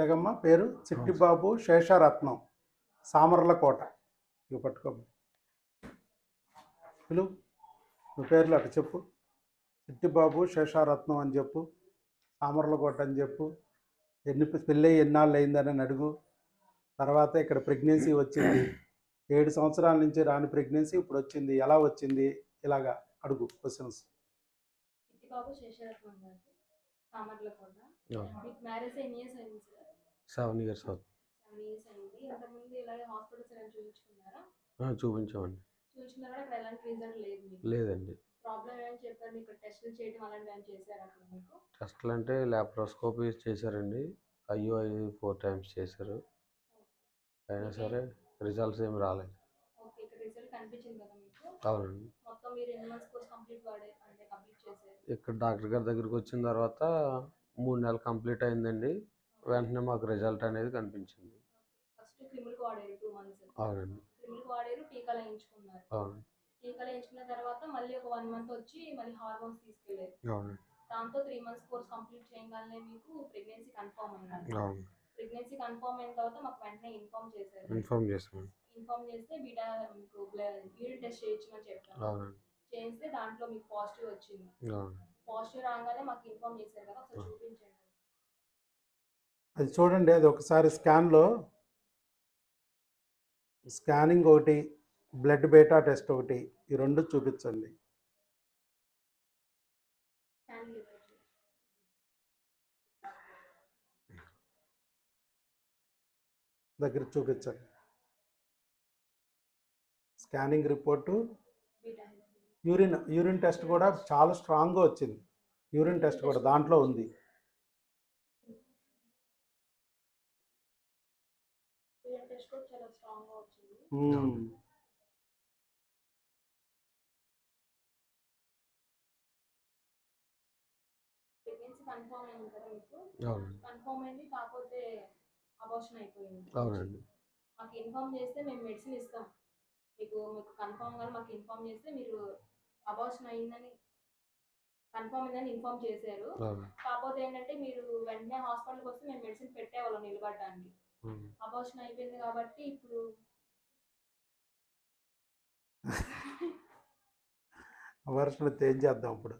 అంతేగమ్మ పేరు చిట్టిబాబు శేషరత్నం సామర్లకోట. ఇక పట్టుకో. పిలు నువ్వు పేర్లు అటు చెప్పు. చిట్టిబాబు శేషారత్నం అని చెప్పు సామర్లకోట అని చెప్పు. ఎన్ని పెళ్ళి ఎన్నాళ్ళు అయిందని అడుగు. తర్వాత ఇక్కడ ప్రెగ్నెన్సీ వచ్చింది. ఏడు సంవత్సరాల నుంచి రాని ప్రెగ్నెన్సీ ఇప్పుడు వచ్చింది. ఎలా వచ్చింది? ఇలాగా అడుగు క్వశ్చన్స్. సామర్లకోట. మ్యారేజ్ ఎన్ని ఇయర్స్ అయింది సార్? సెవెన్ ఇయర్స్ అవుతుంది సెవెన్ ఇయర్స్ అయింది ఇంతకుముందు ఇలాగే హాస్పిటల్స్ ఏమైనా చూపించుకున్నారా? ఆ, చూపించామండి. చూపించుకున్నా కూడా అక్కడ ఎలాంటి రిజల్ట్ లేదు మీకు. లేదండి. ప్రాబ్లం ఏమని చెప్పారు? మీకు టెస్టులు చేయడం అలాంటివి ఏమైనా చేశారు అక్కడ మీకు? టెస్ట్లు అంటే ల్యాప్రోస్కోపీ చేశారండి. ఐఓఐ ఫోర్ టైమ్స్ చేశారు. అయినా సరే రిజల్ట్స్ ఏమి రాలేదు. ఓకే ఇక్కడ రిజల్ట్ కనిపించింది కదా మీకు? అవునండి. మొత్తం మీరు ఎన్ని మంత్స్ కోర్స్ కంప్లీట్ వాడే అంటే కంప్లీట్ చేశారు? ఇక్కడ డాక్టర్ గారి దగ్గరికి వచ్చిన తర్వాత మూడు నెలలు కంప్లీట్ అయిందండి. వెంటనే మాకు రిజల్ట్ అనేది కనిపించింది. ఫస్ట్ క్రిమిల్కి వాడారు టూ మంత్స్. అవునండి. క్రిమిల్కి వాడారు టీకాలు వేయించుకున్నారు. అవునండి టీకాలు వేయించుకున్న తర్వాత మళ్ళీ ఒక వన్ మంత్ వచ్చి మళ్ళీ హార్మోన్స్ తీసుకెళ్ళారు. అవునండి దాంతో త్రీ మంత్స్ కోర్స్ కంప్లీట్ చేయగానే మీకు ప్రెగ్నెన్సీ కన్ఫర్మ్ అయింది అవును. ప్రెగ్నెన్సీ కన్ఫర్మ్ అయిన తర్వాత మాకు వెంటనే ఇన్ఫార్మ్ చేశారు. ఇన్ఫార్మ్ ఇన్ఫార్మ్ చేస్తే బీటా మీకు యూరిన్ టెస్ట్ చేయించమని చెప్పాను అవునండి చేస్తే దాంట్లో మీకు పాజిటివ్ వచ్చింది. అవును. పాజిటివ్ రాగానే మాకు ఇన్ఫార్మ్ చేశారు కదా ఒకసారి చూపించండి. అది చూడండి అది ఒకసారి స్కాన్లో స్కానింగ్ ఒకటి బ్లడ్ బేటా టెస్ట్ ఒకటి ఈ రెండు చూపించండి. దగ్గర చూపించండి. Scanning report. Urine urine test కూడా చాలా స్ట్రాంగ్గా వచ్చింది. యూరిన్ టెస్ట్ కూడా దాంట్లో ఉంది యూరిన్ టెస్ట్ కూడా చాలా స్ట్రాంగ్గా వచ్చింది మ్మ్. ప్రెగ్నెన్సీ కన్ఫర్మ్ అయింది కదా మీకు? అవునండి. కన్ఫర్మ్ అయింది కాకపోతే అబార్షన్ అయిపోయింది. అవునండి. మాకు ఇన్ఫార్మ్ చేస్తే మేము మెడిసిన్ ఇస్తాం. మీకు మీకు కన్ఫామ్గా మాకు ఇన్ఫార్మ్ చేస్తే మీరు అబార్షన్ అయిందని కన్ఫామ్ అయిందని ఇన్ఫార్మ్ చేశారు. కాకపోతే ఏంటంటే మీరు వెంటనే హాస్పిటల్కి వస్తే మేము మెడిసిన్ పెట్టేవాళ్ళం నిలబడడానికి. అవును. అబార్షన్ అయిపోయింది కాబట్టి ఇప్పుడు వర్షం వస్తే ఏం చేద్దాం ఇప్పుడు?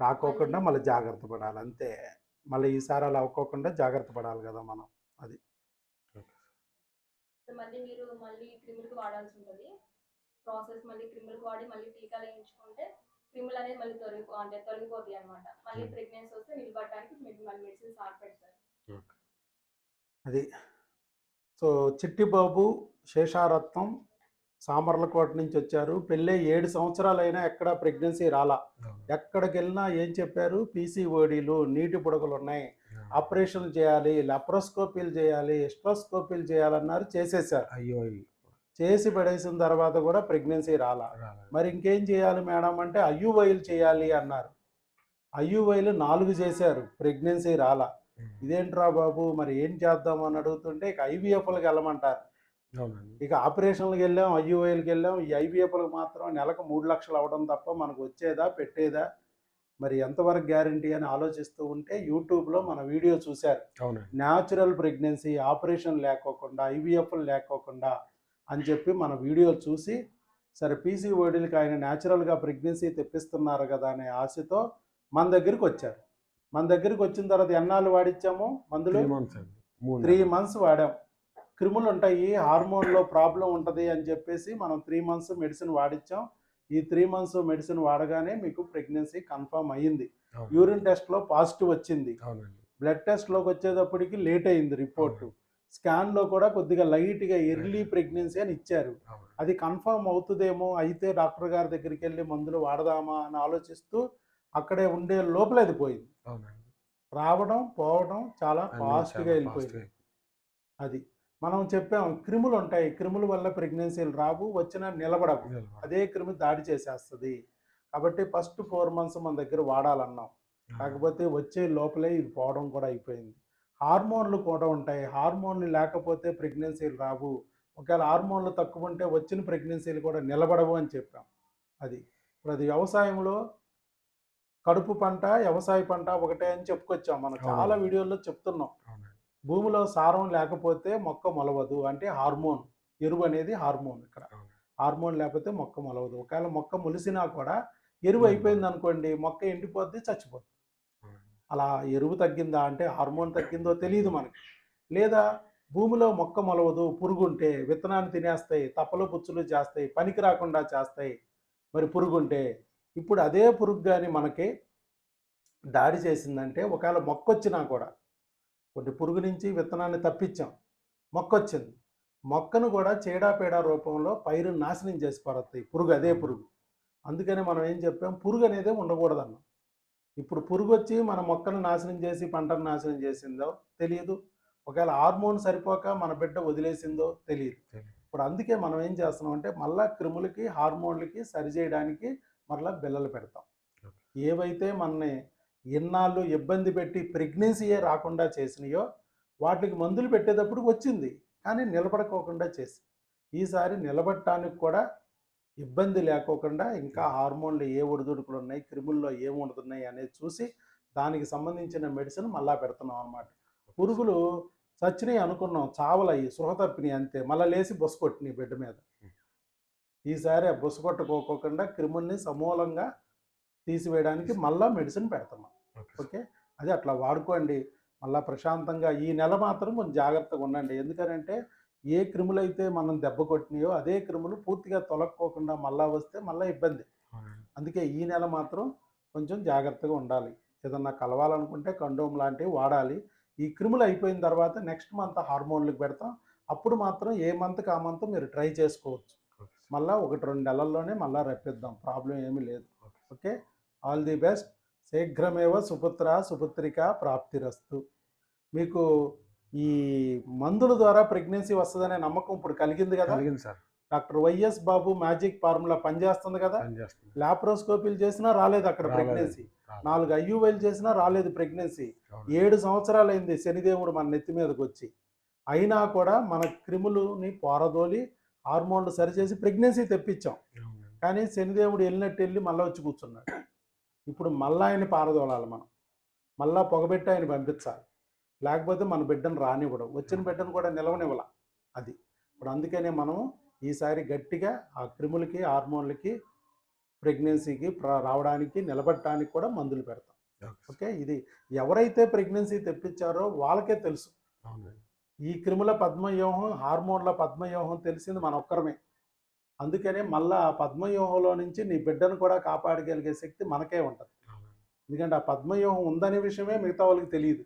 రాకోకుండా మళ్ళీ జాగ్రత్త పడాలి అంతే. మళ్ళీ ఈసారి అలా అవ్వకోకుండా జాగ్రత్త పడాలి కదా మనం మళ్ళీ మీరు మళ్ళీ క్రిమిల్కి వాడాల్సి ఉంటుంది. ప్రాసెస్ మళ్ళీ క్రిమిల్కి వాడి మళ్ళీ టీకాలు వేయించుకుంటే క్రిములు అనేది మళ్ళీ తొలగి అంటే తొలగిపోతాయి అనమాట మళ్ళీ Hmm. ప్రెగ్నెన్సీ వస్తే మళ్ళీ మెడిసిన్ స్టార్ట్ పెడతారు. అది. సో చిట్టిబాబు శేషారత్నం సామర్లకోట నుంచి వచ్చారు. పెళ్ళై ఏడు సంవత్సరాలైనా ఎక్కడ ప్రెగ్నెన్సీ రాలా. ఎక్కడికి వెళ్ళినా ఏం చెప్పారు? పీసీఓడీలు నీటి బుడగలు ఉన్నాయి. ఆపరేషన్ చేయాలి లెప్రోస్కోపీలు చేయాలి ఎస్ట్రోస్కోపీలు చేయాలన్నారు చేసేసారు. అయ్యో చేసి పడేసిన తర్వాత కూడా ప్రెగ్నెన్సీ రాలా. మరి ఇంకేం చేయాలి మేడం అంటే ఐయువైలు చేయాలి అన్నారు. ఐయువైలు నాలుగు చేశారు ప్రెగ్నెన్సీ రాలా. ఇదేంట్రా బాబు మరి ఏం చేద్దాం అని అడుగుతుంటే ఇక ఐవీఎఫ్లకు వెళ్ళమంటారు. ఇక ఆపరేషన్లకు వెళ్ళాం ఐయుఐలకు వెళ్ళాం. ఈ ఐవీఎఫ్లకు మాత్రం నెలకు మూడు లక్షలు అవడం తప్ప మనకు వచ్చేదా పెట్టేదా మరి ఎంతవరకు గ్యారంటీ అని ఆలోచిస్తూ ఉంటే యూట్యూబ్లో మన వీడియో చూశారు. న్యాచురల్ ప్రెగ్నెన్సీ ఆపరేషన్ లేకోకుండా ఐవీఎఫ్లు లేకోకుండా అని చెప్పి మన వీడియో చూసి సరే పీసీఓడీలకి ఆయన న్యాచురల్గా ప్రెగ్నెన్సీ తెప్పిస్తున్నారు కదా అనే ఆశతో మన దగ్గరికి వచ్చారు. మన దగ్గరికి వచ్చిన తర్వాత ఎన్నాళ్ళు వాడిచ్చాము మందులు? త్రీ. మంత్స్ వాడాం. క్రిములు ఉంటాయి హార్మోన్లో ప్రాబ్లం ఉంటుంది అని చెప్పేసి మనం త్రీ మంత్స్ మెడిసిన్ వాడిచ్చాం. ఈ త్రీ మంత్స్ మెడిసిన్ వాడగానే మీకు ప్రెగ్నెన్సీ కన్ఫర్మ్ అయ్యింది. యూరిన్ టెస్ట్లో పాజిటివ్ వచ్చింది. బ్లడ్ టెస్ట్లోకి వచ్చేటప్పటికి లేట్ అయింది రిపోర్టు స్కాన్లో కూడా కొద్దిగా లైట్గా ఎర్లీ ప్రెగ్నెన్సీ అని ఇచ్చారు. అది కన్ఫర్మ్ అవుతుందేమో అయితే డాక్టర్ గారి దగ్గరికి వెళ్ళి మందులు వాడదామా అని ఆలోచిస్తూ అక్కడే ఉండే లోపల అది పోయింది. రావడం పోవడం చాలా ఫాస్ట్గా వెళ్ళిపోయింది. అది. మనం చెప్పాం క్రిములు ఉంటాయి క్రిముల వల్ల ప్రెగ్నెన్సీలు రావు వచ్చినా నిలబడవు. అదే క్రిమి దాడి చేసేస్తుంది. కాబట్టి ఫస్ట్ ఫోర్ మంత్స్ మన దగ్గర వాడాలన్నాం. కాకపోతే వచ్చే లోపలే ఇది పోవడం కూడా అయిపోయింది. హార్మోన్లు కూడా ఉంటాయి. హార్మోన్లు లేకపోతే ప్రెగ్నెన్సీలు రావు. ఒకవేళ హార్మోన్లు తక్కువ ఉంటే వచ్చిన ప్రెగ్నెన్సీలు కూడా నిలబడవు అని చెప్పాం. అది ఇప్పుడు అది వ్యవసాయంలో కడుపు పంట వ్యవసాయ పంట ఒకటే అని చెప్పుకొచ్చాం. మనం చాలా. వీడియోల్లో చెప్తున్నాం. భూమిలో సారం లేకపోతే మొక్క మొలవదు. అంటే హార్మోన్ ఎరువు అనేది హార్మోన్ ఇక్కడ. హార్మోన్ లేకపోతే మొక్క మొలవదు. ఒకవేళ మొక్క మొలిసినా కూడా ఎరువు అయిపోయింది అనుకోండి మొక్క ఎండిపోద్ది చచ్చిపోద్ది. అలా ఎరువు తగ్గిందా అంటే హార్మోన్ తగ్గిందో తెలియదు మనకి. లేదా భూమిలో మొక్క మొలవదు పురుగుంటే విత్తనాన్ని తినేస్తాయి తప్పలు పుచ్చులు చేస్తాయి పనికి రాకుండా చేస్తాయి మరి పురుగుంటే. ఇప్పుడు అదే పురుగు కానీ మనకి దాడి చేసిందంటే ఒకవేళ మొక్క వచ్చినా కూడా కొన్ని పురుగు నుంచి విత్తనాన్ని తప్పించాం. మొక్క వచ్చింది మొక్కను కూడా చీడాపేడా రూపంలో పైరు నాశనం చేసి పడతాయి పురుగు అదే పురుగు. అందుకని మనం ఏం చెప్పాం? పురుగు అనేది ఉండకూడదన్నాం. ఇప్పుడు పురుగు వచ్చి మన మొక్కను నాశనం చేసి పంటను నాశనం చేసిందో తెలియదు. ఒకవేళ హార్మోన్ సరిపోక మన బిడ్డ వదిలేసిందో తెలియదు. ఇప్పుడు అందుకే మనం ఏం చేస్తున్నాం అంటే మళ్ళా క్రిములకి హార్మోన్లకి సరిచేయడానికి మళ్ళా బిల్లలు పెడతాం. ఏవైతే మనని ఇన్నాళ్ళు ఇబ్బంది పెట్టి ప్రెగ్నెన్సీయే రాకుండా చేసినాయో వాటికి మందులు పెట్టేటప్పుడు వచ్చింది కానీ నిలబడుకోకుండా చేసి ఈసారి నిలబడటానికి కూడా ఇబ్బంది లేకోకుండా ఇంకా హార్మోన్లు ఏ ఒడిదుడుకులు ఉన్నాయి క్రిముల్లో ఏమి ఉండుతున్నాయి అనేది చూసి దానికి సంబంధించిన మెడిసిన్ మళ్ళా పెడుతున్నాం అన్నమాట. పురుగులు చచ్చినాయి అనుకున్నాం చావలయ్యి సృహ తప్పినాయి అంతే మళ్ళీ లేచి బొస కొట్టినాయి బిడ్డ మీద. ఈసారి ఆ బొస కొట్టుకోకుండా క్రిముల్ని సమూలంగా తీసివేయడానికి మళ్ళా మెడిసిన్ పెడుతున్నాం ఓకే. అది అట్లా వాడుకోండి. మళ్ళా ప్రశాంతంగా ఈ నెల మాత్రం కొంచెం జాగ్రత్తగా ఉండండి. ఎందుకంటే ఏ క్రిములు అయితే మనం దెబ్బ కొట్టినాయో అదే క్రిములు పూర్తిగా తొలక్కోకుండా మళ్ళా వస్తే మళ్ళీ ఇబ్బంది. అందుకే ఈ నెల మాత్రం కొంచెం జాగ్రత్తగా ఉండాలి. ఏదన్నా కలవాలనుకుంటే కండోమ్ లాంటివి వాడాలి. ఈ క్రిములు అయిపోయిన తర్వాత నెక్స్ట్ మంత్ హార్మోన్లకు పెడతాం. అప్పుడు మాత్రం ఏ మంత్కి ఆ మంత్ మీరు ట్రై చేసుకోవచ్చు. మళ్ళీ ఒకటి రెండు నెలల్లోనే మళ్ళీ రప్పిద్దాం. ప్రాబ్లం ఏమీ లేదు. ఓకే. All the best. శీఘ్రమేవ సుపుత్ర సుపుత్రిక ప్రాప్తిరస్తు. మీకు ఈ మందుల ద్వారా ప్రెగ్నెన్సీ వస్తుందనే నమ్మకం ఇప్పుడు కలిగింది కదా? కలిగింది sir. Doctor YS Babu magic formula పనిచేస్తుంది కదా? లాప్రోస్కోపీలు చేసినా రాలేదు అక్కడ. ప్రెగ్నెన్సీ. నాలుగు ఐయువైలు చేసినా రాలేదు ప్రెగ్నెన్సీ. ఏడు సంవత్సరాలు అయింది శనిదేవుడు మన నెత్తి మీదకి వచ్చి అయినా కూడా మన క్రిములని పోరదోలి హార్మోన్లు సరిచేసి ప్రెగ్నెన్సీ తెప్పించాం. కానీ శనిదేవుడు వెళ్ళినట్టు వెళ్ళి మళ్ళీ వచ్చి కూర్చున్నాడు. ఇప్పుడు మళ్ళా ఆయన పారదోలాలి మనం. మళ్ళా పొగబెట్టి ఆయన పంపించాలి. లేకపోతే మన బిడ్డను రానివ్వడం. వచ్చిన బిడ్డను కూడా నిలవనివ్వాల అది. ఇప్పుడు అందుకనే మనం ఈసారి గట్టిగా ఆ క్రిములకి హార్మోన్లకి ప్రెగ్నెన్సీకి ప్ర- రావడానికి నిలబడటానికి కూడా మందులు పెడతాం. ఓకే. ఇది ఎవరైతే ప్రెగ్నెన్సీ తెప్పించారో వాళ్ళకే తెలుసు. ఈ క్రిముల పద్మవ్యూహం హార్మోన్ల పద్మవ్యూహం తెలిసింది మన ఒక్కరమే. అందుకనే మళ్ళా ఆ పద్మవ్యూహంలో నుంచి నీ బిడ్డను కూడా కాపాడగలిగే శక్తి మనకే ఉంటుంది. ఎందుకంటే ఆ పద్మవ్యూహం ఉందనే విషయమే మిగతా వాళ్ళకి తెలియదు.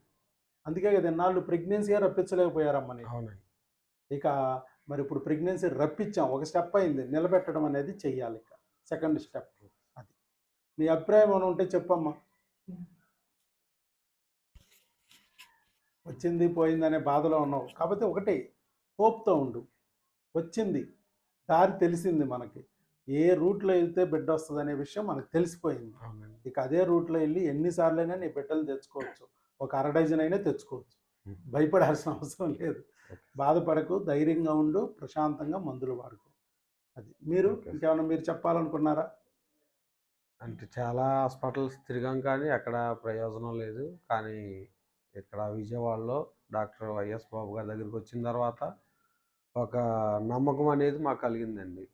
అందుకే కదా ఇన్నాళ్ళు ప్రెగ్నెన్సీ రప్పించలేకపోయారమ్మని అవునండి. ఇక మరి ఇప్పుడు ప్రెగ్నెన్సీ రప్పించాం. ఒక స్టెప్ అయింది. నిలబెట్టడం అనేది చెయ్యాలి ఇక. సెకండ్ స్టెప్ అది. నీ అభిప్రాయం ఏమైనా ఉంటే చెప్పమ్మా. వచ్చింది పోయిందనే బాధలో ఉన్నావు. కాకపోతే ఒకటి హోప్తో ఉండు. వచ్చింది. దారి తెలిసింది మనకి. ఏ రూట్లో వెళ్తే బిడ్డ వస్తుంది అనే విషయం మనకు తెలిసిపోయింది. ఇక అదే రూట్లో వెళ్ళి ఎన్నిసార్లైనా నీ బిడ్డలు తెచ్చుకోవచ్చు. ఒక అర డజన్ అయినా తెచ్చుకోవచ్చు. భయపడాల్సిన అవసరం లేదు. బాధపడకు ధైర్యంగా ఉండు ప్రశాంతంగా మందులు వాడుకో. అది. మీరు. ఇంకేమైనా మీరు చెప్పాలనుకున్నారా? అంటే చాలా హాస్పిటల్స్ తిరిగాం కానీ అక్కడ ప్రయోజనం లేదు. కానీ ఇక్కడ విజయవాడలో డాక్టర్ వైఎస్ బాబు గారి దగ్గరికి వచ్చిన తర్వాత ఒక నమ్మకం అనేది మాకు కలిగిందండి.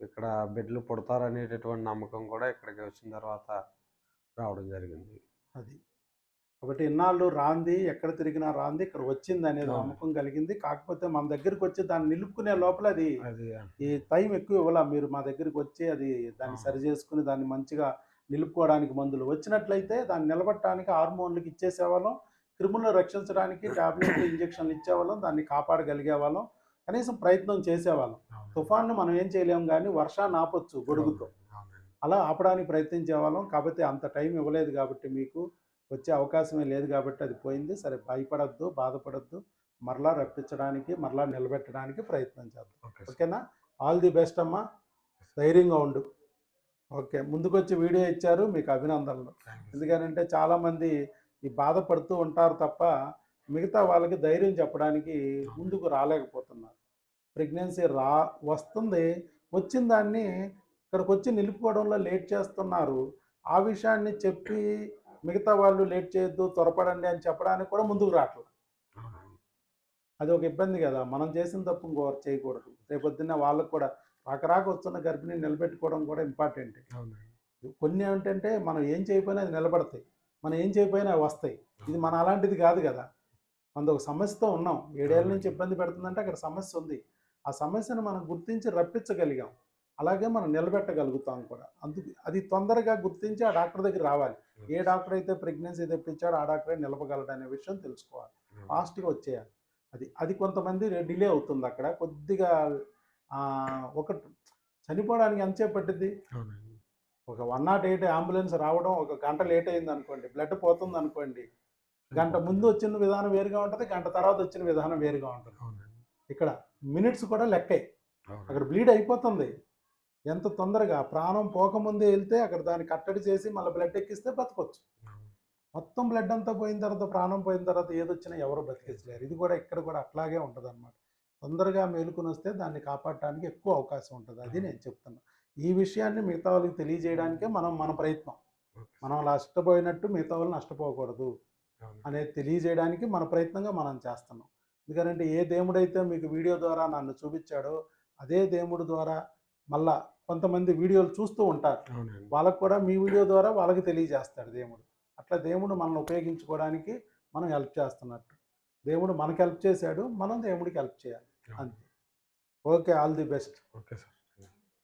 ఇక్కడ బిడ్డలు పుడతారనేటటువంటి నమ్మకం కూడా ఇక్కడికి వచ్చిన తర్వాత రావడం జరిగింది. అది. కాబట్టి ఇన్నాళ్ళు రాంది ఎక్కడ తిరిగినా రాంది ఇక్కడ వచ్చింది అనేది. నమ్మకం కలిగింది. కాకపోతే మన దగ్గరికి వచ్చి దాన్ని నిలుపుకునే లోపల అది ఈ టైం ఎక్కువ ఇవ్వాల? మీరు మా దగ్గరికి వచ్చి అది దాన్ని. సరి చేసుకుని దాన్ని మంచిగా నిలుపుకోవడానికి మందులు వచ్చినట్లయితే దాన్ని నిలబట్టడానికి హార్మోన్లకు ఇచ్చేసేవాళ్ళం. క్రిములను రక్షించడానికి టాబ్లెట్లు ఇంజక్షన్లు ఇచ్చేవాళ్ళం. దాన్ని కాపాడగలిగే వాళ్ళం కనీసం ప్రయత్నం చేసేవాళ్ళం. తుఫాన్ను మనం ఏం చేయలేం కానీ వర్షాన్ని ఆపొచ్చు గొడుగుతో. అలా ఆపడానికి ప్రయత్నించేవాళ్ళం. కాకపోతే అంత టైం ఇవ్వలేదు కాబట్టి మీకు వచ్చే అవకాశమే లేదు కాబట్టి అది పోయింది. సరే భయపడద్దు బాధపడద్దు. మరలా రప్పించడానికి మరలా నిలబెట్టడానికి ప్రయత్నం చేద్దాం. ఓకేనా? ఆల్ ది బెస్ట్ అమ్మా. ధైర్యంగా ఉండు. ఓకే ముందుకొచ్చి వీడియో ఇచ్చారు. మీకు అభినందనలు. ఎందుకనంటే చాలామంది ఈ బాధపడుతూ ఉంటారు తప్ప మిగతా వాళ్ళకి ధైర్యం చెప్పడానికి ముందుకు రాలేకపోతున్నారు. ప్రెగ్నెన్సీ రా వస్తుంది. వచ్చిన దాన్ని ఇక్కడికి వచ్చి నిలుపుకోవడంలో లేట్ చేస్తున్నారు. ఆ విషయాన్ని చెప్పి మిగతా వాళ్ళు లేట్ చేయొద్దు త్వరపడండి అని చెప్పడానికి కూడా ముందుకు రావట్లేదు. అది ఒక ఇబ్బంది కదా. మనం చేసిన తప్పు ఇంకోరు చేయకూడదు. రేపొద్దున్న వాళ్ళకు కూడా రాకరాక వస్తున్న గర్భిణిని నిలబెట్టుకోవడం కూడా ఇంపార్టెంట్ కొన్ని ఏంటంటే మనం ఏం చేయకపోయినా అది నిలబడతాయి. మనం ఏం చేయకపోయినా వస్తాయి. ఇది మన అలాంటిది కాదు కదా. మనది ఒక సమస్యతో ఉన్నాం. ఏడేళ్ళ నుంచి ఇబ్బంది పెడుతుందంటే అక్కడ సమస్య ఉంది. ఆ సమస్యను మనం గుర్తించి రప్పించగలిగాం. అలాగే మనం నిలబెట్టగలుగుతాం కూడా. అందుకు అది తొందరగా గుర్తించి ఆ డాక్టర్ దగ్గర రావాలి. ఏ డాక్టర్ అయితే ప్రెగ్నెన్సీ తెప్పించాడో ఆ డాక్టరే నిలపగలడు అనే విషయం తెలుసుకోవాలి. ఫాస్ట్గా వచ్చేయాలి. అది అది కొంతమంది డిలే అవుతుంది అక్కడ. కొద్దిగా ఒక చనిపోవడానికి ఎంతసేపు పట్టింది ఒక వన్ నాట్ ఎయిట్ అంబులెన్స్ రావడం ఒక గంట లేట్ అయింది అనుకోండి బ్లడ్ పోతుంది అనుకోండి గంట ముందు వచ్చిన విధానం వేరుగా ఉంటుంది గంట తర్వాత వచ్చిన విధానం వేరుగా ఉంటుంది. ఇక్కడ మినిట్స్ కూడా లెక్కే. అక్కడ బ్లీడ్ అయిపోతుంది. ఎంత తొందరగా ప్రాణం పోకముందే వెళ్తే అక్కడ దాన్ని కట్టడి చేసి మళ్ళీ బ్లడ్ ఎక్కిస్తే బతకొచ్చు. మొత్తం బ్లడ్ అంతా పోయిన తర్వాత ప్రాణం పోయిన తర్వాత ఏదొచ్చినా ఎవరు బతికించలేరు. ఇది కూడా ఇక్కడ కూడా అట్లాగే ఉంటుంది అనమాట తొందరగా మేలుకొని వస్తే దాన్ని కాపాడటానికి ఎక్కువ అవకాశం ఉంటుంది. అది నేను చెప్తున్నా. ఈ విషయాన్ని మిగతా వాళ్ళకి తెలియజేయడానికే మనం మన ప్రయత్నం. మనం అలా నష్టపోయినట్టు మిగతా వాళ్ళు నష్టపోకూడదు. అనేది తెలియజేయడానికి మన ప్రయత్నంగా మనం చేస్తున్నాం. ఎందుకంటే ఏ దేవుడైతే మీకు వీడియో ద్వారా నన్ను చూపించాడో అదే దేవుడి ద్వారా మళ్ళా కొంతమంది వీడియోలు చూస్తూ ఉంటారు. వాళ్ళకు కూడా మీ వీడియో ద్వారా వాళ్ళకి తెలియజేస్తాడు దేవుడు. అట్లా దేవుడు మనల్ని ఉపయోగించుకోవడానికి మనం హెల్ప్ చేస్తున్నట్టు. దేవుడు మనకి హెల్ప్ చేశాడు మనం దేవుడికి హెల్ప్ చేయాలి. అంతే. Okay all the best. Okay sir.